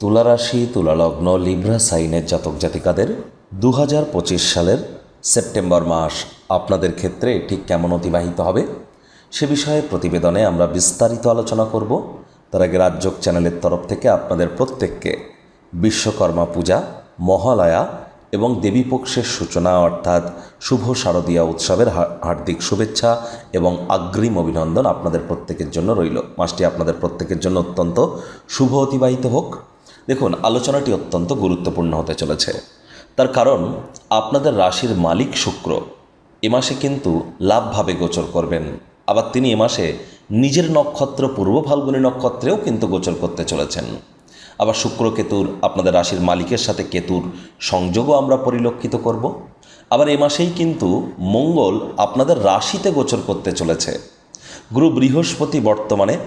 তুলারাশি, তুলালগ্ন Libra সাইনের জাতক জাতিকাদের দু হাজার পঁচিশ সালের সেপ্টেম্বর মাস আপনাদের ক্ষেত্রে ঠিক কেমন অতিবাহিত হবে? সে বিষয়ে প্রতিবেদনে আমরা বিস্তারিত আলোচনা করব। তার আগে রাজ্যক চ্যানেলের তরফ থেকে আপনাদের প্রত্যেককে বিশ্বকর্মা পূজা, মহালয়া এবং দেবীপক্ষের সূচনা অর্থাৎ শুভ শারদীয়া উৎসবের হার্দিক শুভেচ্ছা এবং আগ্রিম অভিনন্দন আপনাদের প্রত্যেকের জন্য রইল। মাসটি আপনাদের প্রত্যেকের জন্য অত্যন্ত শুভ অতিবাহিত হোক। দেখুন, আলোচনাটি অত্যন্ত গুরুত্বপূর্ণ হতে চলেছে। তার কারণ, আপনাদের রাশির মালিক শুক্র। এ মাসে কিন্তু লাভভাবে গোচর করবেন। আবার তিনি এ মাসে নিজের নক্ষত্র, পূর্ব ফাল্গুনী নক্ষত্রেও কিন্তু গোচর করতে চলেছেন। আবার শুক্র কেতুর, আপনাদের রাশির মালিকের সাথে কেতুর সংযোগও আমরা পরিলক্ষিত করব। আবার এ মাসেই কিন্তু মঙ্গল আপনাদের রাশিতে গোচর করতে চলেছে। গুরু বৃহস্পতি বর্তমানে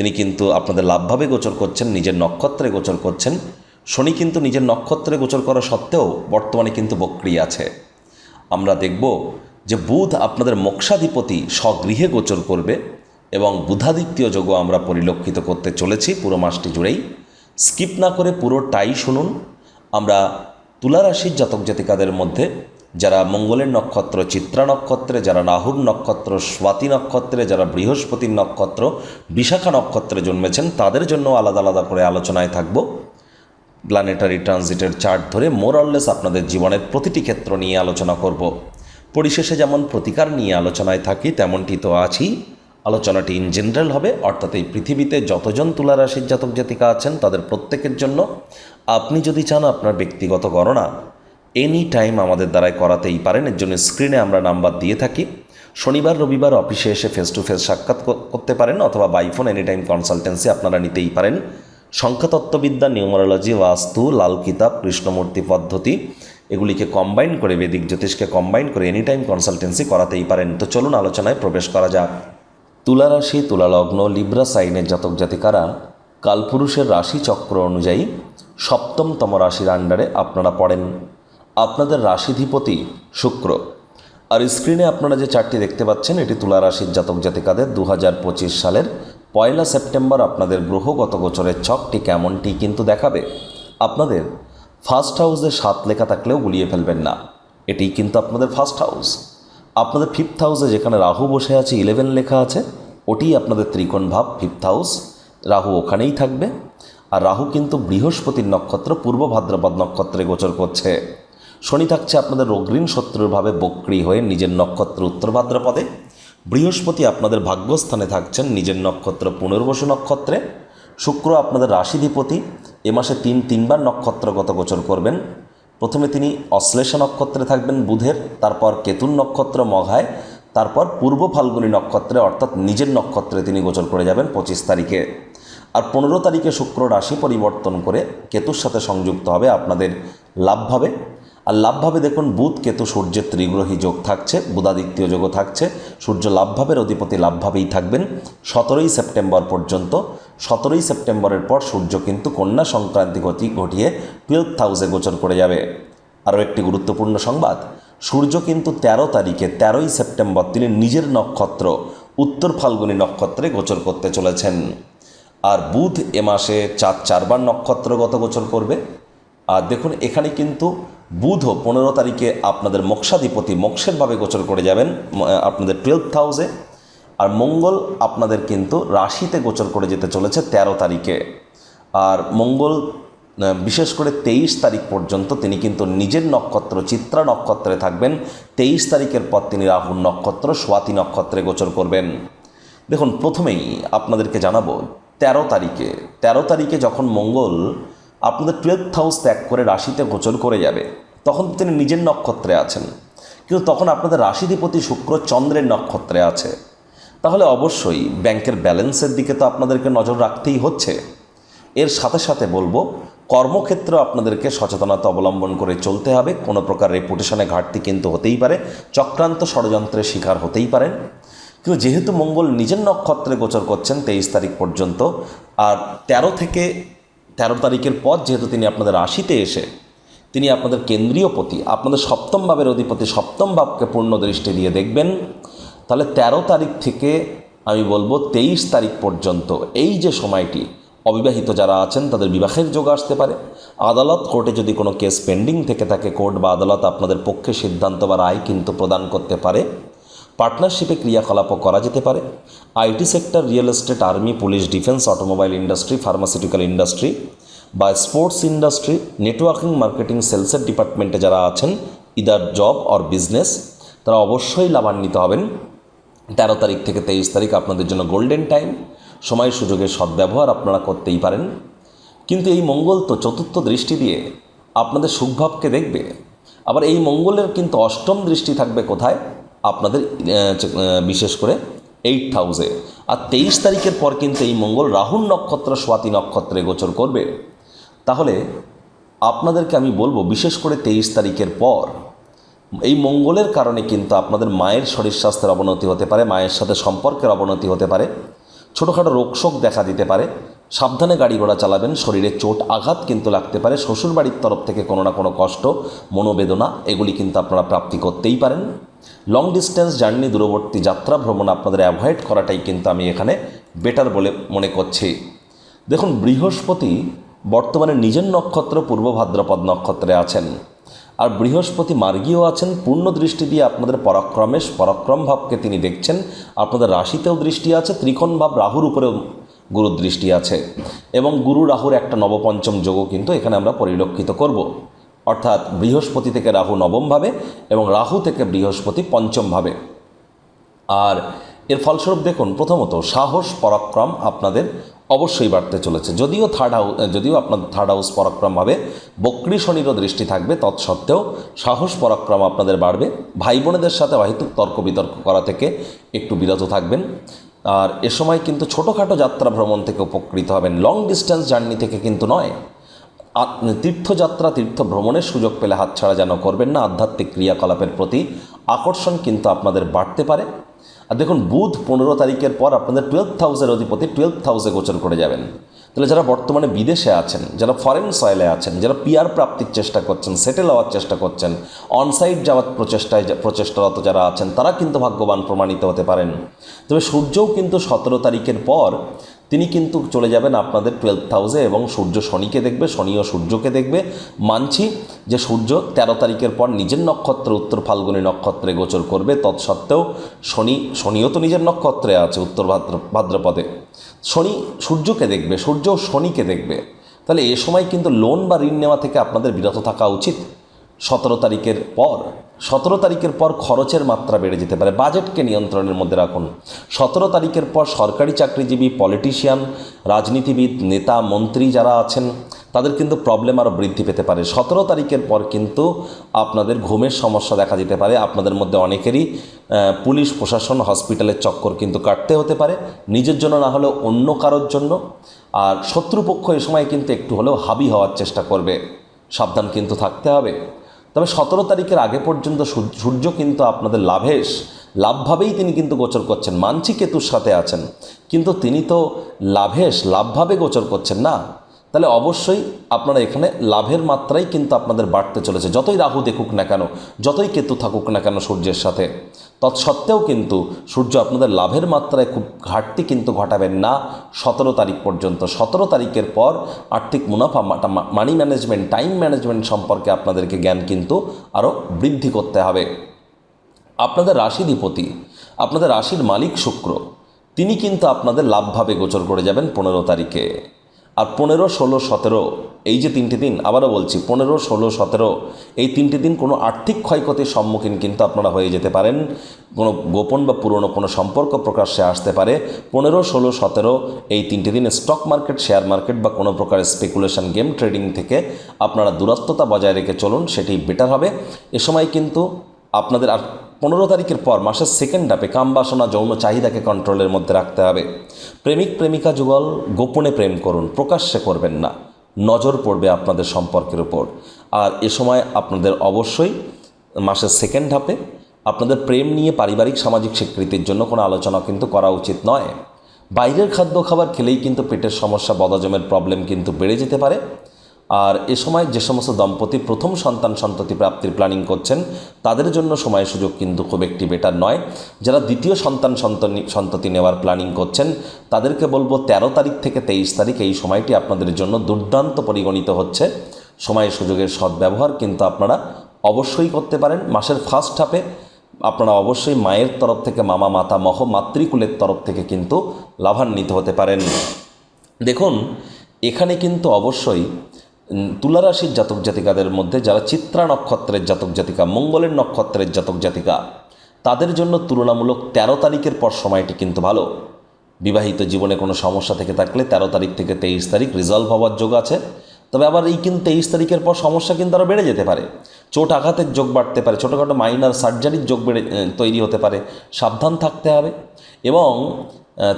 তিনি কিন্তু আপনাদের লাভভাবে গোচর করছেন, নিজের নক্ষত্রে গোচর করছেন। শনি কিন্তু নিজের নক্ষত্রে গোচর করা সত্ত্বেও বর্তমানে কিন্তু বক্রি আছে। আমরা দেখব যে বুধ আপনাদের মোক্ষাধিপতি স্বগৃহে গোচর করবে এবং বুধাদিত্য যোগও আমরা পরিলক্ষিত করতে চলেছি পুরো মাসটি জুড়েই। স্কিপ না করে পুরোটাই শুনুন। আমরা তুলা রাশির জাতক জাতিকাদের মধ্যে যারা মঙ্গলের নক্ষত্র, চিত্রা নক্ষত্রে, যারা রাহুর নক্ষত্র, স্বাতি নক্ষত্রে, যারা বৃহস্পতির নক্ষত্র, বিশাখা নক্ষত্রে জন্মেছেন, তাদের জন্য আলাদা আলাদা করে আলোচনায় থাকব। প্ল্যানেটারি ট্রানজিটের চার্ট ধরে মোরললেস আপনাদের জীবনের প্রতিটি ক্ষেত্র নিয়ে আলোচনা করব। পরিশেষে যেমন প্রতিকার নিয়ে আলোচনায় থাকি, তেমনটি তো আছি। আলোচনাটি ইন জেনারেল হবে, অর্থাৎ এই পৃথিবীতে যতজন তুলা রাশির জাতক জাতিকা আছেন, তাদের প্রত্যেকের জন্য। আপনি যদি চান আপনার ব্যক্তিগত গণনা এনি টাইম আমাদের দ্বারাই করাতেই পারেন। এর জন্য স্ক্রিনে আমরা নাম্বার দিয়ে থাকি। শনিবার, রবিবার অফিসে এসে ফেস টু ফেস সাক্ষাৎ করতে পারেন অথবা বাইফোন এনি টাইম কনসালটেন্সি আপনারা নিতেই পারেন। সংখ্যাতত্ত্ববিদ্যা, নিউমারোলজি, বাস্তু, লাল কিতাব, কৃষ্ণমূর্তি পদ্ধতি এগুলিকে কম্বাইন করে বেদিক জ্যোতিষকে কম্বাইন করে এনি টাইম কনসালটেন্সি করাতেই পারেন। তো চলুন আলোচনায় প্রবেশ করা যাক। তুলা রাশি তুলা লগ্ন লিব্রা সাইনের জাতক জাতিকারা কালপুরুষের রাশি চক্র অনুযায়ী সপ্তমতম রাশির আন্ডারে আপনারা পড়েন। আপনাদের রাশিধিপতি শুক্র। আর স্ক্রিনে আপনারা যে চারটি দেখতে পাচ্ছেন, এটি তুলা রাশির জাতক জাতিকাদের দু হাজার পঁচিশ সালের পয়লা সেপ্টেম্বর আপনাদের গ্রহগত গোচরের ছকটি কেমনটি কিন্তু দেখাবে। আপনাদের ফার্স্ট হাউসে সাত লেখা থাকলেও গুলিয়ে ফেলবেন না। এটি কিন্তু আপনাদের ফার্স্ট হাউস আপনাদের ফিফথ হাউসে যেখানে রাহু বসে আছে ইলেভেন লেখা আছে, ওটি আপনাদের ত্রিকোণ ভাব ফিফথ হাউস রাহু ওখানেই থাকবে। আর রাহু কিন্তু বৃহস্পতির নক্ষত্র, পূর্ব ভাদ্রপদ নক্ষত্রে গোচর করছে। শনি থাকছে আপনাদের অগ্রিম শত্রুরভাবে বক্রি হয়ে নিজের নক্ষত্র উত্তর ভাদ্রপদে। বৃহস্পতি আপনাদের ভাগ্যস্থানে থাকছেন নিজের নক্ষত্র পুনর্বসু নক্ষত্রে। শুক্র আপনাদের রাশিধিপতি। এ মাসে তিন তিনবার নক্ষত্রগত গোচর করবেন। প্রথমে তিনি অশ্লেষা নক্ষত্রে থাকবেন বুধের, তারপর কেতুন নক্ষত্র মঘায়, তারপর পূর্ব ফাল্গুনী নক্ষত্রে, অর্থাৎ নিজের নক্ষত্রে তিনি গোচর করে যাবেন পঁচিশ তারিখে। আর পনেরো তারিখে শুক্র রাশি পরিবর্তন করে কেতুর সাথে সংযুক্ত হবে আপনাদের লাভভাবে আর লাভভাবে দেখুন, বুধ, কেতু, সূর্যের ত্রিগ্রহী যোগ থাকছে, বুধাদিত্য যোগও থাকছে, সূর্য লাভভাবের অধিপতি লাভভাবেই থাকবেন। সতেরোই সেপ্টেম্বর পর্যন্ত, সতেরোই সেপ্টেম্বরের পর সূর্য কিন্তু কন্যা সংক্রান্তি গতি ঘটিয়ে টুয়েলভ হাউসে গোচর করে যাবে। আরও একটি গুরুত্বপূর্ণ সংবাদ, সূর্য কিন্তু তেরো তারিখে, তেরোই সেপ্টেম্বর তিনি নিজের নক্ষত্র, উত্তর ফাল্গুনী নক্ষত্রে গোচর করতে চলেছেন। আর বুধ এ মাসে চার, চারবার নক্ষত্রগত গোচর করবে। আর দেখুন, এখানে কিন্তু বুধ পনেরো তারিখে আপনাদের মোক্ষাধিপতি মোক্ষেরভাবে গোচর করে যাবেন আপনাদের টুয়েলভ হাউসে আর মঙ্গল আপনাদের কিন্তু রাশিতে গোচর করে যেতে চলেছে তেরো তারিখে। আর মঙ্গল বিশেষ করে তেইশ তারিখ পর্যন্ত তিনি কিন্তু নিজের নক্ষত্র, চিত্রা নক্ষত্রে থাকবেন। তেইশ তারিখের পর তিনি রাহুর নক্ষত্র স্বাতি নক্ষত্রে গোচর করবেন। দেখুন, প্রথমেই আপনাদেরকে জানাব, তেরো তারিখে তেরো তারিখে যখন মঙ্গল আপনাদের টুয়েলভ হাউস ত্যাগ করে রাশিতে গোচর করে যাবে। তখন তিনি নিজের নক্ষত্রে আছেন। কিন্তু তখন আপনাদের রাশিধিপতি শুক্র চন্দ্রের নক্ষত্রে আছে। তাহলে অবশ্যই ব্যাংকের ব্যালেন্সের দিকে তো আপনাদেরকে নজর রাখতেই হচ্ছে। এর সাথে সাথে বলব, কর্মক্ষেত্রে আপনাদেরকে সচেতনতা অবলম্বন করে চলতে হবে। কোনো প্রকার রেপুটেশনে ঘাটতি কিন্তু হতেই পারে, চক্রান্ত ষড়যন্ত্রের শিকার হতেই পারেন। কিন্তু যেহেতু মঙ্গল নিজের নক্ষত্রে গোচর করছেন তেইশ তারিখ পর্যন্ত, আর ১৩ থেকে তেরো তারিখের পর যেহেতু তিনি আপনাদের রাশিতে এসে, তিনি আপনাদের কেন্দ্রীয় পতি, আপনাদের সপ্তম ভাবের অধিপতি, সপ্তম ভাবকে পূর্ণ দৃষ্টি দিয়ে দেখবেন। তাহলে ১৩ তারিখ থেকে আমি বলব তেইশ তারিখ পর্যন্ত এই যে সময়টি, অবিবাহিত যারা আছেন তাদের বিবাহের যোগ আসতে পারে। আদালত কোর্টে যদি কোনো কেস পেন্ডিং থেকে থাকে, কোর্ট বা আদালত আপনাদের পক্ষে সিদ্ধান্ত বা রায় কিন্তু প্রদান করতে পারে। পার্টনারশিপে ক্রিয়াকলাপও করা যেতে পারে। IT sector, real estate, army, police, defence, automobile industry, pharmaceutical industry বা স্পোর্টস ইন্ডাস্ট্রি, নেটওয়ার্কিং, মার্কেটিং, সেলসের ডিপার্টমেন্টে যারা আছেন ইদার জব অর বিজনেস তারা অবশ্যই লাভান্বিত হবেন। তেরো তারিখ থেকে তেইশ তারিখ আপনাদের জন্য গোল্ডেন টাইম সময় সুযোগের সদ্ব্যবহার আপনারা করতেই পারেন। কিন্তু এই মঙ্গল তো চতুর্থ দৃষ্টি দিয়ে আপনাদের সুখভাবকে দেখবে। আবার এই মঙ্গলের কিন্তু অষ্টম দৃষ্টি থাকবে কোথায়? আপনাদের বিশেষ করে এইট হাউসে আর তেইশ তারিখের পর কিন্তু এই মঙ্গল রাহুল নক্ষত্র, স্বাতি নক্ষত্রে গোচর করবে। তাহলে আপনাদেরকে আমি বলব, বিশেষ করে তেইশ তারিখের পর, এই মঙ্গলের কারণে কিন্তু আপনাদের মায়ের শরীর স্বাস্থ্যের অবনতি হতে পারে, মায়ের সাথে সম্পর্কের অবনতি হতে পারে, ছোটোখাটো রোগশোক দেখা দিতে পারে, সাবধানে গাড়ি ঘোড়া চালাবেন, শরীরে চোট, আঘাত কিন্তু লাগতে পারে, শ্বশুরবাড়ির তরফ থেকে কোনো না কোনো কষ্ট, মনোবেদনা, এগুলি কিন্তু আপনারা প্রাপ্তি করতেই পারেন। লং ডিস্টেন্স জার্নি দূরবর্তী যাত্রা ভ্রমণ আপনাদের অ্যাভয়েড করাটাই কিন্তু আমি এখানে বেটার বলে মনে করছি। দেখুন, বৃহস্পতি বর্তমানে নিজের নক্ষত্র পূর্ব ভাদ্রপদ নক্ষত্রে আছেন। আর বৃহস্পতি মার্গীয় আছেন, পূর্ণ দৃষ্টি দিয়ে আপনাদের পরাক্রমেশ, পরাক্রম ভাবকে তিনি দেখছেন। আপনাদের রাশিতেও দৃষ্টি আছে, ত্রিকোণ ভাব রাহুর উপরেও গুরুর দৃষ্টি আছে। এবং গুরু রাহুর একটা নবপঞ্চম যোগও কিন্তু এখানে আমরা পরিলক্ষিত করব। অর্থাৎ বৃহস্পতি থেকে রাহু নবমভাবে এবং রাহু থেকে বৃহস্পতি পঞ্চমভাবে। আর এর ফলস্বরূপ দেখুন, প্রথমত সাহস, পরাক্রম আপনাদের অবশ্যই বাড়তে চলেছে। যদিও থার্ড হাউস যদিও আপনার থার্ড হাউস পরাক্রমভাবে বক্রী শনিরও দৃষ্টি থাকবে, তৎসত্ত্বেও সাহস, পরাক্রম আপনাদের বাড়বে। ভাই বোনেদের সাথে অহেতুক তর্ক বিতর্ক করা থেকে একটু বিরত থাকবেন। আর এ সময় কিন্তু ছোটোখাটো যাত্রা ভ্রমণ থেকে উপকৃত হবেন। লং ডিস্টেন্স জার্নি থেকে কিন্তু নয়। তীর্থযাত্রা তীর্থ ভ্রমণের সুযোগ পেলে হাতছাড়া যেন করবেন না। আধ্যাত্মিক ক্রিয়াকলাপের প্রতি আকর্ষণ কিন্তু আপনাদের বাড়তে পারে। আর দেখুন, বুধ পনেরো তারিখের পর আপনাদের টুয়েলভ হাউসের অধিপতি টুয়েলভ হাউসে গোচর করে যাবেন। তাহলে যারা বর্তমানে বিদেশে আছেন, যারা ফরেন সয়েলে আছেন, যারা পিয়ার প্রাপ্তির চেষ্টা করছেন সেটেল হওয়ার চেষ্টা করছেন অনসাইট যাওয়ার প্রচেষ্টায় প্রচেষ্টারত যারা আছেন, তারা কিন্তু ভাগ্যবান প্রমাণিত হতে পারেন। তবে সূর্যও কিন্তু সতেরো তারিখের পর তিনি কিন্তু চলে যাবেন আপনাদের টুয়েলভ হাউসে এবং সূর্য শনিকে দেখবে শনি ও সূর্যকে দেখবে। মানছি যে সূর্য তেরো তারিখের পর নিজের নক্ষত্র, উত্তর ফাল্গুনী নক্ষত্রে গোচর করবে। তৎসত্ত্বেও শনি, শনিও তো নিজের নক্ষত্রে আছে উত্তর ভাদ্র, ভাদ্রপদে। শনি সূর্যকে দেখবে, সূর্য শনিকে দেখবে। তাহলে এ সময় কিন্তু লোন বা ঋণ নেওয়া থেকে আপনাদের বিরত থাকা উচিত। সতেরো তারিখের পর, সতেরো তারিখের পর খরচের মাত্রা বেড়ে যেতে পারে। বাজেটকে নিয়ন্ত্রণের মধ্যে রাখুন। সতেরো তারিখের পর সরকারি চাকরিজীবী, পলিটিশিয়ান, রাজনীতিবিদ, নেতা, মন্ত্রী যারা আছেন, তাদের কিন্তু প্রবলেম আরও বৃদ্ধি পেতে পারে। সতেরো তারিখের পর কিন্তু আপনাদের ঘুমের সমস্যা দেখা যেতে পারে। আপনাদের মধ্যে অনেকেরই পুলিশ, প্রশাসন, হসপিটালের চক্কর কিন্তু কাটতে হতে পারে। নিজের জন্য না হলেও অন্য কারোর জন্য। আর শত্রুপক্ষ এ সময় কিন্তু একটু হলেও হাবি হওয়ার চেষ্টা করবে। সাবধান কিন্তু থাকতে হবে। তবে সতেরো তারিখের আগে পর্যন্ত সূর্য- কিন্তু আপনাদের লাভেশ। লাভভাবেই তিনি কিন্তু গোচর করছেন। মানছি কেতুর সাথে আছেন। কিন্তু তিনি তো লাভেশ, লাভভাবে গোচর করছেন না। তাহলে অবশ্যই আপনারা এখানে লাভের মাত্রাই কিন্তু আপনাদের বাড়তে চলেছে। যতই রাহু দেখুক না কেন, যতই কেতু থাকুক না কেন সূর্যের সাথে, তৎসত্ত্বেও কিন্তু সূর্য আপনাদের লাভের মাত্রায় খুব ঘাটতি কিন্তু ঘটাবেন না সতেরো তারিখ পর্যন্ত। সতেরো তারিখের পর আর্থিক মুনাফা মানি ম্যানেজমেন্ট টাইম ম্যানেজমেন্ট সম্পর্কে আপনাদেরকে জ্ঞান কিন্তু আরও বৃদ্ধি করতে হবে। আপনাদের রাশিধিপতি, আপনাদের রাশির মালিক শুক্র, তিনি কিন্তু আপনাদের লাভভাবে গোচর করে যাবেন পনেরো তারিখে। আর পনেরো, ষোলো, সতেরো, এই যে তিনটি দিন, আবারও বলছি, পনেরো, ষোলো, সতেরো, এই তিনটি দিন কোনো আর্থিক ক্ষয়ক্ষতির সম্মুখীন কিন্তু আপনারা হয়ে যেতে পারেন। কোনো গোপন বা পুরনো কোনো সম্পর্ক প্রকাশ্যে আসতে পারে। পনেরো, ষোলো, সতেরো, এই তিনটি দিন স্টক মার্কেট শেয়ার মার্কেট বা কোনো প্রকার স্পেকুলেশন গেম ট্রেডিং থেকে আপনারা দূরত্বতা বজায় রেখে চলুন, সেটি বেটার হবে। এ সময় কিন্তু আপনাদের আর পনেরো তারিখের পর মাসের সেকেন্ড হাফে কামবাসনা যৌন চাহিদাকে কন্ট্রোলের মধ্যে রাখতে হবে। প্রেমিক, প্রেমিকা যুগল, গোপনে প্রেম করুন, প্রকাশ্যে করবেন না। নজর পড়বে আপনাদের সম্পর্কের উপর। আর এ সময় আপনাদের অবশ্যই মাসের সেকেন্ড হাফে আপনাদের প্রেম নিয়ে পারিবারিক, সামাজিক স্বীকৃতির জন্য কোনো আলোচনা কিন্তু করা উচিত নয়। বাইরের খাদ্য খাবার খেলেই কিন্তু পেটের সমস্যা, বদহজমের প্রবলেম কিন্তু বেড়ে যেতে পারে। আর এ সময় যে সমস্ত দম্পতি প্রথম সন্তান সন্ততি প্রাপ্তির প্ল্যানিং করছেন, তাদের জন্য সময় সুযোগ কিন্তু খুব একটি বেটার নয়। যারা দ্বিতীয় সন্তান সন্ততি নেওয়ার প্ল্যানিং করছেন, তাদেরকে বলব তেরো তারিখ থেকে তেইশ তারিখ এই সময়টি আপনাদের জন্য দুর্দান্ত পরিগণিত হচ্ছে। সময় সুযোগের সদ্ব্যবহার কিন্তু আপনারা অবশ্যই করতে পারেন। মাসের ফার্স্ট হাফে আপনারা অবশ্যই মায়ের তরফ থেকে, মামা, মাতা, মহ, মাতৃকুলের তরফ থেকে কিন্তু লাভান্বিত হতে পারেন। দেখুন, এখানে কিন্তু অবশ্যই উম, তুলা রাশির জাতক জাতিকাদের মধ্যে যারা চিত্রা নক্ষত্রের জাতক জাতিকা মঙ্গলের নক্ষত্রের জাতক জাতিকা তাদের জন্য তুলনামূলক তেরো তারিখের পর সময়টি কিন্তু ভালো। বিবাহিত জীবনে কোনো সমস্যা থেকে থাকলে তেরো তারিখ থেকে তেইশ তারিখ রিজলভ হওয়ার যোগ আছে। তবে আবার এই কিন্তু তেইশ তারিখের পর সমস্যা কিন্তু আরও বেড়ে যেতে পারে। চোট আঘাতের যোগ বাড়তে পারে ছোটোখাটো মাইনার সার্জারির যোগ বেড়ে তৈরি হতে পারে। সাবধান থাকতে হবে এবং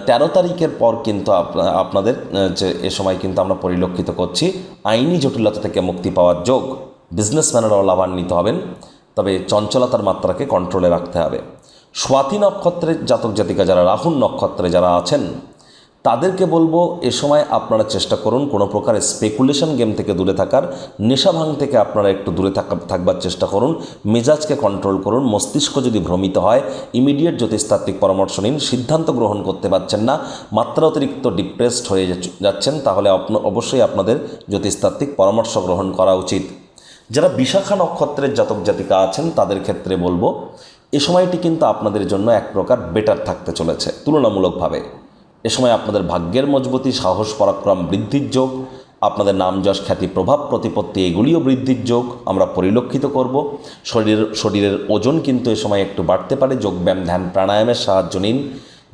তেরো তারিখের পর কিন্তু আপনা- আপনাদের যে এ সময় কিন্তু আমরা পরিলক্ষিত করছি। আইনি জটিলতা থেকে মুক্তি পাওয়ার যোগ বিজনেসম্যানেরাও লাভান্বিত হবেন। তবে চঞ্চলতার মাত্রাকে কন্ট্রোলে রাখতে হবে। স্বাতি নক্ষত্রের জাতক জাতিকা যারা, রাহুল নক্ষত্রে যারা আছেন তাদেরকে বলব, এ সময় আপনারা চেষ্টা করুন কোনো প্রকার স্পেকুলেশন গেম থেকে দূরে থাকার। নেশা ভাঙ থেকে আপনারা একটু দূরে থাকা, থাকবার চেষ্টা করুন। মেজাজকে কন্ট্রোল করুন। মস্তিষ্ক যদি ভ্রমিত হয় ইমিডিয়েট জ্যোতিষতাত্ত্বিক পরামর্শ নিন। সিদ্ধান্ত গ্রহণ করতে পারছেন না মাত্রা অতিরিক্ত ডিপ্রেসড হয়ে যাচ্ছেন, তাহলে অবশ্যই আপনাদের জ্যোতিষতাত্ত্বিক পরামর্শ গ্রহণ করা উচিত। যারা বিশাখা নক্ষত্রের জাতক জাতিকা আছেন, তাদের ক্ষেত্রে বলব, এ সময়টি কিন্তু আপনাদের জন্য এক প্রকার বেটার থাকতে চলেছে, তুলনামূলকভাবে। এ সময় আপনাদের ভাগ্যের মজবুতি, সাহস, পরাক্রম বৃদ্ধির যোগ, আপনাদের নাম যশ, খ্যাতি, প্রভাব, প্রতিপত্তি, এগুলিও বৃদ্ধির যোগ আমরা পরিলক্ষিত করব। শরীরের শরীরের ওজন কিন্তু এ সময় একটু বাড়তে পারে। যোগব্যায়াম ধ্যান, প্রাণায়ামের সাহায্য নিন।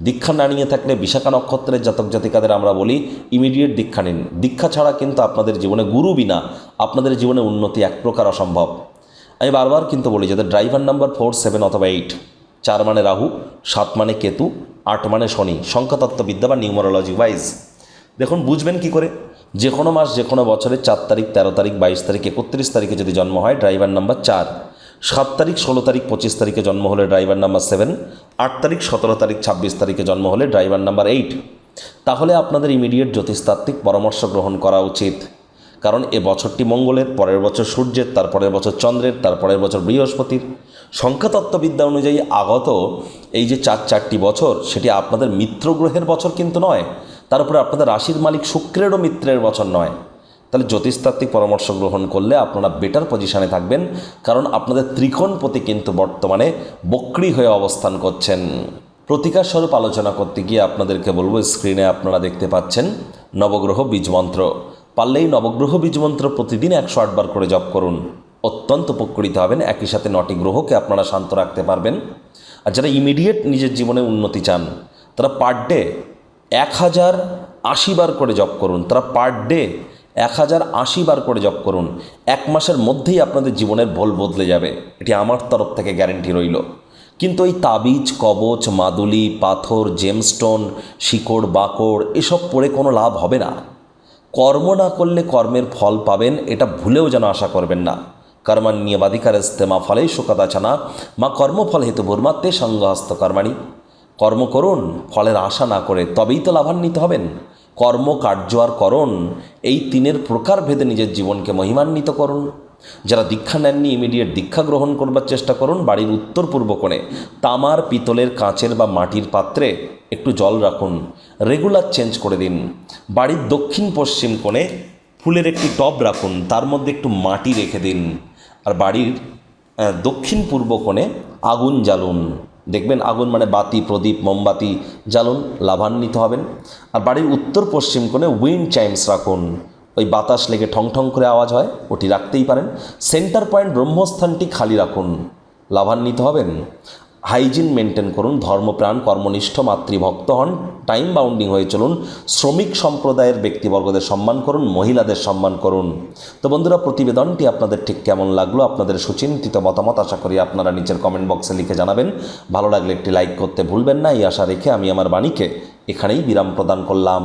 দীক্ষা না নিয়ে থাকলে বিশাখা নক্ষত্রের জাতক জাতিকাদের আমরা বলি ইমিডিয়েট দীক্ষা নিন। দীক্ষা ছাড়া কিন্তু আপনাদের জীবনে গুরু বিনা আপনাদের জীবনে উন্নতি এক প্রকার অসম্ভব। আমি বারবার কিন্তু বলি, যাদের ড্রাইভার নাম্বার ফোর সেভেন অথবা এইট চার মানে রাহু, সাত মানে কেতু আট মানে শনি সংখ্যাতত্ত্ববিদ্যা বা নিউমারোলজি, ওয়াইজ। দেখুন, বুঝবেন কি করে? যে কোনো মাস যে কোনো বছরের চার তারিখ, তেরো তারিখ, বাইশ তারিখ, একত্রিশ তারিখে যদি জন্ম হয়, ড্রাইভার নাম্বার চার। সাত তারিখ, ষোলো তারিখ, পঁচিশ তারিখে জন্ম হলে ড্রাইভার নাম্বার সেভেন। আট তারিখ, সতেরো তারিখ, ছাব্বিশ তারিখে জন্ম হলে ড্রাইভার নাম্বার এইট। তাহলে আপনাদের ইমিডিয়েট জ্যোতিষতাত্ত্বিক পরামর্শ গ্রহণ করা উচিত। কারণ এ বছরটি মঙ্গলের, পরের বছর সূর্যের তারপরের বছর চন্দ্রের তারপরের বছর বৃহস্পতির। সংখ্যাতত্ত্ববিদ্যা অনুযায়ী আগত এই যে চার, চারটি বছর, সেটি আপনাদের মিত্র গ্রহের বছর কিন্তু নয়। তার উপরে আপনাদের রাশির মালিক শুক্রেরও মিত্রের বছর নয়। তাহলে জ্যোতিষতাত্ত্বিক পরামর্শ গ্রহণ করলে আপনারা বেটার পজিশনে থাকবেন, কারণ আপনাদের ত্রিকোণপতি কিন্তু বর্তমানে বক্রি হয়ে অবস্থান করছেন। প্রতিকার স্বরূপ আলোচনা করতে গিয়ে আপনাদেরকে বলব স্ক্রিনে আপনারা দেখতে পাচ্ছেন, নবগ্রহ বীজমন্ত্র। পারলেই নবগ্রহ বীজমন্ত্র প্রতিদিন একশো আটবার করে জপ করুন। অত্যন্ত উপকৃত হবেন। একই সাথে নটি গ্রহকে আপনারা শান্ত রাখতে পারবেন। আর যারা ইমিডিয়েট নিজের জীবনে উন্নতি চান, তারা পার ডে এক হাজার আশি বার করে জপ করুন। তারা পার ডে এক হাজার আশি বার করে জপ করুন। এক মাসের মধ্যেই আপনাদের জীবনের ভোল বদলে যাবে। এটি আমার তরফ থেকে গ্যারেন্টি রইল। কিন্তু এই তাবিজ, কবচ, মাদুলি, পাথর জেমস্টোন শিকড়, বাকড়, এসব পড়ে কোনো লাভ হবে না। কর্ম না করলে কর্মের ফল পাবেন, এটা ভুলেও যেন আশা করবেন না। কর্মান্যবাধিকার ইস্তেমা ফলেই ছানা মা কর্মফল হেতু ভূর্মাত্মে সঙ্গহস্ত কর্মাণী। কর্ম করুন, ফলের আশা না করে, তবেই তো লাভান্বিত হবেন। কর্ম কার্য আর করণ, এই তিনের প্রকার ভেদে নিজের জীবনকে মহিমান্বিত করুন। যারা দীক্ষা নেননি ইমিডিয়েট দীক্ষা গ্রহণ করবার চেষ্টা করুন, বাড়ির উত্তর পূর্ব কোণে। তামার পিতলের কাঁচের বা মাটির পাত্রে একটু জল রাখুন রেগুলার চেঞ্জ করে দিন। বাড়ির দক্ষিণ পশ্চিম কোণে ফুলের একটি টব রাখুন, তার মধ্যে একটু মাটি রেখে দিন। আর বাড়ির দক্ষিণ পূর্ব কোণে আগুন জ্বালুন। দেখবেন আগুন মানে বাতি, প্রদীপ, মোমবাতি জ্বালুন, লাভান্বিত হবেন। আর বাড়ির উত্তর পশ্চিম কোণে উইন্ড চাইমস রাখুন। ওই বাতাস লেগে ঠং ঠং করে আওয়াজ হয়, ওটি রাখতেই পারেন। সেন্টার পয়েন্ট ব্রহ্মস্থানটি খালি রাখুন। লাভান্বিত হবেন। হাইজিন মেনটেন করুন। ধর্মপ্রাণ, কর্মনিষ্ঠ, মাতৃভক্ত হন। টাইম বাউন্ডিং হয়ে চলুন। শ্রমিক সম্প্রদায়ের ব্যক্তিবর্গদের সম্মান করুন। মহিলাদের সম্মান করুন। তো বন্ধুরা, প্রতিবেদনটি আপনাদের ঠিক কেমন লাগল? আপনাদের সুচিন্তিত মতামত আশা করি আপনারা নিচের কমেন্ট বক্সে লিখে জানাবেন। ভালো লাগলে একটি লাইক করতে ভুলবেন না। এই আশা রেখে আমি আমার বাণীকে এখানেই বিরাম প্রদান করলাম।